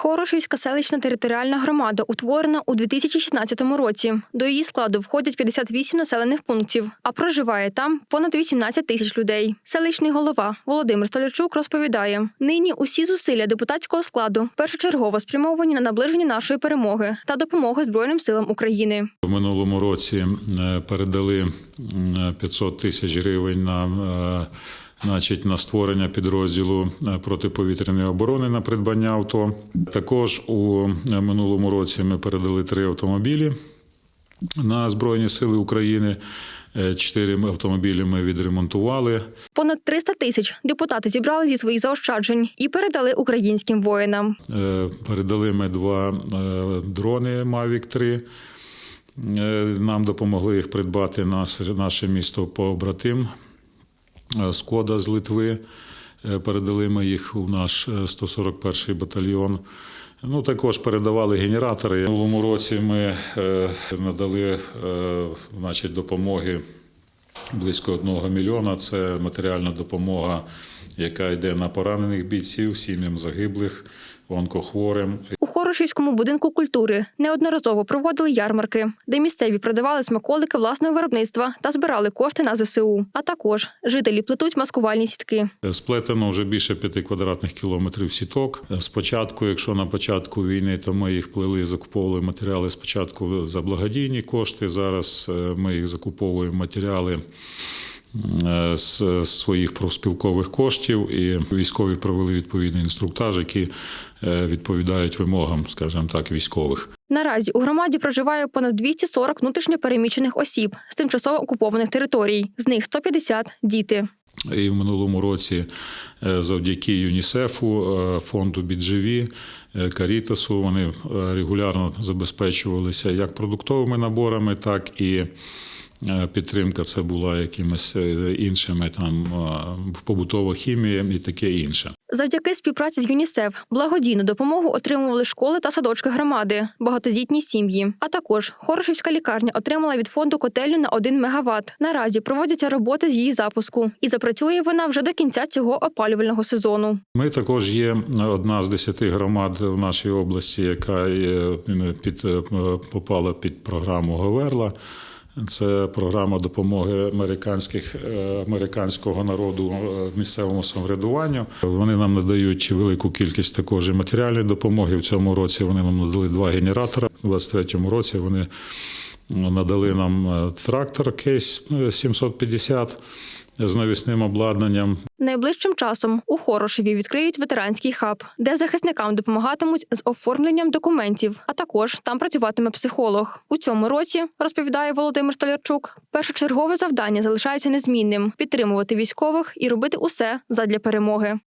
Хорошівська селищна територіальна громада утворена у 2016 році. До її складу входять 58 населених пунктів, а проживає там понад 18 тисяч людей. Селищний голова Володимир Столярчук розповідає: нині усі зусилля депутатського складу першочергово спрямовані на наближення нашої перемоги та допомоги Збройним силам України. В минулому році е, передали м, 500 тисяч гривень на, е, значить, на створення підрозділу е, протиповітряної оборони на придбання авто. Також у е, минулому році ми передали три автомобілі на Збройні Сили України. Е, Чотири автомобілі ми відремонтували. Понад 300 тисяч депутати зібрали зі своїх заощаджень і передали українським воїнам. Передали ми два дрони Mavic 3. Е, Нам допомогли їх придбати наше місто побратим Скода з Литви. Е, Передали ми їх у наш е, 141-й батальйон. Ну, також передавали генератори. В минулому році ми е, надали е, значить, допомоги близько одного мільйона. Це матеріальна допомога, яка йде на поранених бійців, сім'ям загиблих, онкохворим. Хорошівському будинку культури неодноразово проводили ярмарки, де місцеві продавали смаколики власного виробництва та збирали кошти на ЗСУ. А також жителі плетуть маскувальні сітки. Сплетено вже більше п'яти квадратних кілометрів сіток. Спочатку, якщо на початку війни, то ми їх плели, закуповували матеріали спочатку за благодійні кошти. Зараз е, ми їх закуповуємо матеріали. Е, З своїх профспілкових коштів і військові провели відповідний інструктаж, які е, відповідають вимогам, скажімо так, військових. Наразі у громаді проживає понад 240 внутрішньо переміщених осіб з тимчасово окупованих територій. З них 150 – діти. І в минулому році е, завдяки ЮНІСЕФу, фонду Біджеві, Карітасу вони регулярно забезпечувалися як продуктовими наборами, так і підтримка це була якимись е, іншими там е, побутова хімія і таке інше. Завдяки співпраці з ЮНІСЕФ благодійну допомогу отримували школи та садочки громади, багатодітні сім'ї. А також Хорошівська лікарня отримала від фонду котелю на 1 мегаватт. Наразі проводяться роботи з її запуску, і запрацює вона вже до кінця цього опалювального сезону. Ми також є одна з десяти громад в нашій області, яка під, е, попала під програму Говерла. Це програма допомоги американських, е, американського народу е, місцевому самоврядуванню. Вони нам надають велику кількість також і матеріальної допомоги. В цьому році вони нам надали два генератора. У 23-му році вони надали нам е, трактор кейс 750 з навісним обладнанням. Найближчим часом у Хорошеві відкриють ветеранський хаб, де захисникам допомагатимуть з оформленням документів. А також там працюватиме психолог. У цьому році розповідає Володимир Столярчук. Першочергове завдання залишається незмінним підтримувати військових і робити усе задля перемоги.